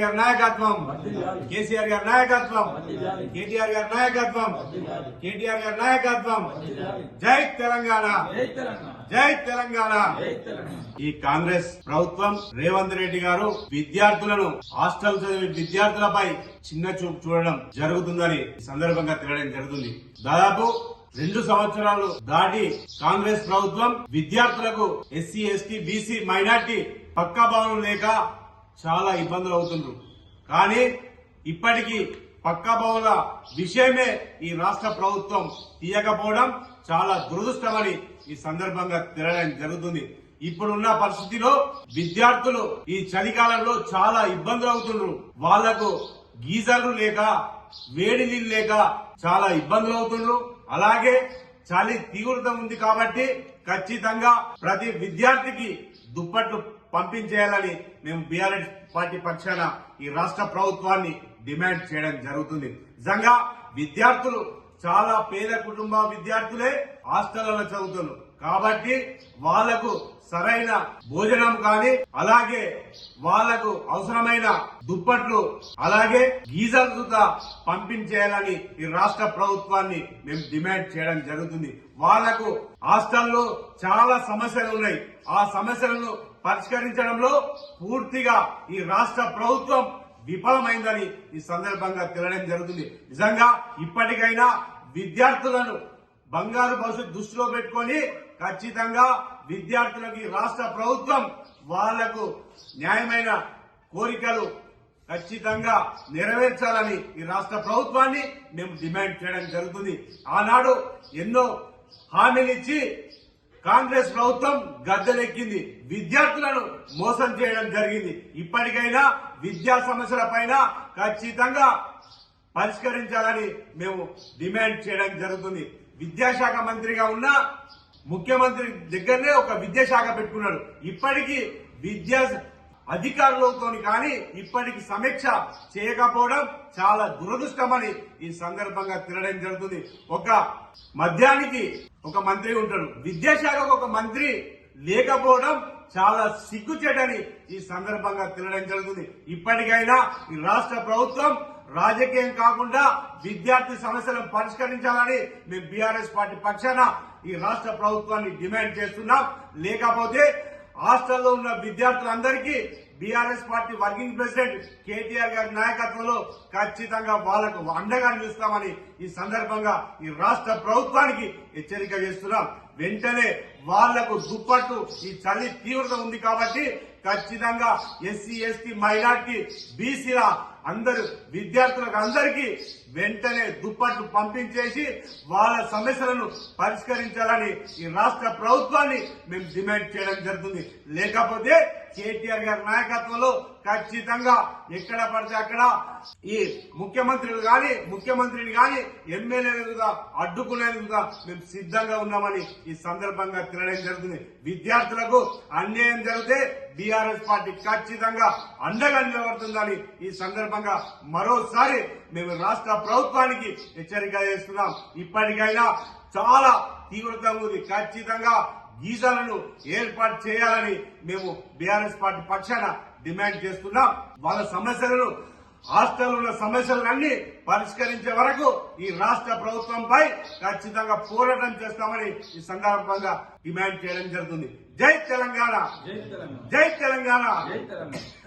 గారి నాయకత్వం. కేసీఆర్ గారి నాయకత్వం. కేటీఆర్ గారి నాయకత్వం. కేటీఆర్ గారి నాయకత్వం. జై తెలంగాణ. జై తెలంగాణ. ఈ కాంగ్రెస్ ప్రభుత్వం రేవంత్ రెడ్డి గారు విద్యార్థులను హాస్టల్ చదివే విద్యార్థులపై చిన్న చూపు చూడడం జరుగుతుందని ఈ సందర్భంగా తెలియడం జరుగుతుంది. దాదాపు రెండు సంవత్సరాలు దాటి కాంగ్రెస్ ప్రభుత్వం విద్యార్థులకు ఎస్సీ ఎస్టీ బీసీ మైనార్టీ పక్కా భవనం లేక చాలా ఇబ్బందులు అవుతున్నారు కానీ ఇప్పటికీ పక్కా భవనాల విషయమే ఈ రాష్ట్ర ప్రభుత్వం తీయకపోవడం చాలా దురదృష్టమని ఈ సందర్భంగా తెలియడం జరుగుతుంది. ఇప్పుడున్న పరిస్థితిలో విద్యార్థులు ఈ చలికాలంలో చాలా ఇబ్బందులు అవుతున్నారు వాళ్ళకు గీజర్లు లేక వేడి నీళ్ళు లేక చాలా ఇబ్బందులు అవుతున్నారు అలాగే చలి తీవ్రత ఉంది కాబట్టి ఖచ్చితంగా ప్రతి విద్యార్థికి దుప్పట్లు పంపించేయాలని మేము బీఆర్ఎస్ పార్టీ పక్షాన ఈ రాష్ట్ర ప్రభుత్వాన్ని డిమాండ్ చేయడం జరుగుతుంది. నిజంగా విద్యార్థులు చాలా పేద కుటుంబ విద్యార్థులే హాస్టళ్ళలో చదువుతున్నారు. కాబట్టి వాళ్ళకు సరైన భోజనం కానీ అలాగే వాళ్ళకు అవసరమైన దుప్పట్లు అలాగే గీజర్ సుతా పంపించేయాలని ఈ రాష్ట్ర ప్రభుత్వాన్ని మేము డిమాండ్ చేయడం జరుగుతుంది. వాళ్ళకు హాస్టల్లో చాలా సమస్యలు ఉన్నాయి. ఆ సమస్యలను పరిష్కరించడంలో పూర్తిగా ఈ రాష్ట్ర ప్రభుత్వం విఫలమైందని ఈ సందర్భంగా తెలియడం జరుగుతుంది. నిజంగా ఇప్పటికైనా విద్యార్థులను బంగారు భవిష్యత్తు దృష్టిలో పెట్టుకొని ఖచ్చితంగా విద్యార్థులకి రాష్ట్ర ప్రభుత్వం వాళ్ళకు న్యాయమైన కోరికలు ఖచ్చితంగా నెరవేర్చాలని ఈ రాష్ట్ర ప్రభుత్వాన్ని మేము డిమాండ్ చేయడం జరుగుతుంది. ఆనాడు ఎన్నో హామీలు ఇచ్చి కాంగ్రెస్ ప్రభుత్వం గద్దెలెక్కింది. విద్యార్థులను మోసం చేయడం జరిగింది. ఇప్పటికైనా విద్యా సమస్యల పైన ఖచ్చితంగా పరిష్కరించాలని మేము డిమాండ్ చేయడం జరుగుతుంది. విద్యాశాఖ మంత్రిగా ఉన్న ముఖ్యమంత్రి దగ్గరనే ఒక విద్యాశాఖ పెట్టుకున్నాడు. ఇప్పటికీ విద్యా అధికారులతో కానీ ఇప్పటికి సమీక్ష చేయకపోవడం చాలా దురదృష్టమని ఈ సందర్భంగా తినడం జరుగుతుంది. ఒక మద్యానికి ఒక మంత్రి ఉంటాడు. విద్యాశాఖకు ఒక మంత్రి లేకపోవడం చాలా సిగ్గుచేటని ఈ సందర్భంగా తినడం జరుగుతుంది. ఇప్పటికైనా ఈ రాష్ట్ర ప్రభుత్వం రాజకీయం కాకుండా విద్యార్థి సమస్యలను పరిష్కరించాలని మేము బీఆర్ఎస్ పార్టీ పక్షాన ఈ రాష్ట్ర ప్రభుత్వాన్ని డిమాండ్ చేస్తున్నాం. లేకపోతే హాస్టల్లో ఉన్న విద్యార్థులందరికీ BRS party working president KTR గారి నాయకత్వంలో ఖచ్చితంగా వాళ్ళకు అండగా నిలుస్తామని ఈ సందర్భంగా ఈ రాష్ట్ర ప్రభుత్వానికి హెచ్చరిక చేస్తున్నాం. వెంటనే వాళ్ళకు దుప్పట్టు ఈ చలి తీవ్రత ఉంది కాబట్టి ఖచ్చితంగా ఎస్సీ ఎస్టీ మైనార్టీ బీసీల అందరు విద్యార్థులకు అందరికీ వెంటనే దుప్పట్లు పంపించేసి వాళ్ళ సమస్యలను పరిష్కరించాలని ఈ రాష్ట్ర ప్రభుత్వాన్ని మేము డిమాండ్ చేయడం జరుగుతుంది. లేకపోతే కేటీఆర్ గారి నాయకత్వంలో ఖచ్చితంగా ఎక్కడ పడితే అక్కడ ఈ ముఖ్యమంత్రులు గాని ముఖ్యమంత్రిని గాని ఎమ్మెల్యేలుగా అడ్డుకునేందుగా మేము సిద్ధంగా ఉన్నామని ఈ సందర్భంగా తెలియడం జరుగుతుంది. విద్యార్థులకు అన్యాయం జరిగితే బీఆర్ఎస్ పార్టీ ఖచ్చితంగా అండగా నిలబడుతుందని ఈ సందర్భంగా మరోసారి మేము రాష్ట్ర ప్రభుత్వానికి హెచ్చరిక చేస్తున్నాం. ఇప్పటికైనా చాలా తీవ్రత ఉంది. ఖచ్చితంగా గీజాలను ఏర్పాటు చేయాలని మేము బీఆర్ఎస్ పార్టీ పక్షాన డిమాండ్ చేస్తున్నాం. వాళ్ళ సమస్యలను హాస్టల్ ఉన్న సమస్యలన్నీ పరిష్కరించే వరకు ఈ రాష్ట్ర ప్రభుత్వంపై ఖచ్చితంగా పోరాటం చేస్తామని ఈ సందర్భంగా డిమాండ్ చేయడం జరుగుతుంది. జై తెలంగాణ. జై తెలంగాణ. జై తెలంగాణ. జై తెలంగాణ.